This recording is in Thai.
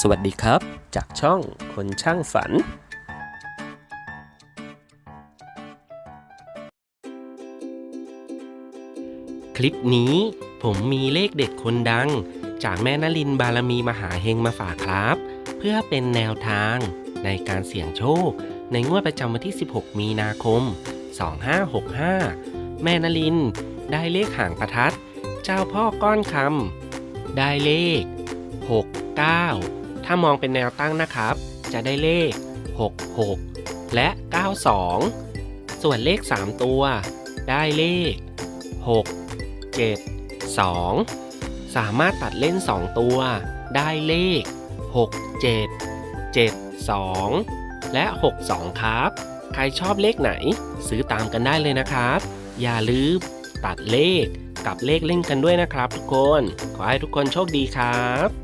สวัสดีครับ จากช่องคนช่างฝันคลิปนี้ผมมีเลขเด็ดคนดัง จากแม่นลินบารมีมหาเฮงมาฝากครับ เพื่อเป็นแนวทางในการเสี่ยงโชค ในงวดประจำวันที่ 16 มีนาคม 2565 แม่นลินได้เลขหางประทัด เจ้าพ่อก้อนคำได้เลข 69 ถ้ามองเป็นแนวตั้งนะครับ จะได้เลข 66 และ 92 ส่วนเลข 3 ตัว ได้เลข 6 7 2 สามารถตัดเล่น 2 ตัว ได้เลข 6 7 7 2 และ 62 ครับ ใครชอบเลขไหน ซื้อตามกันได้เลยนะครับ อย่าลืมตัดเลขกับเลขเล่นกันด้วยนะครับทุกคน ขอให้ทุกคนโชคดีครับ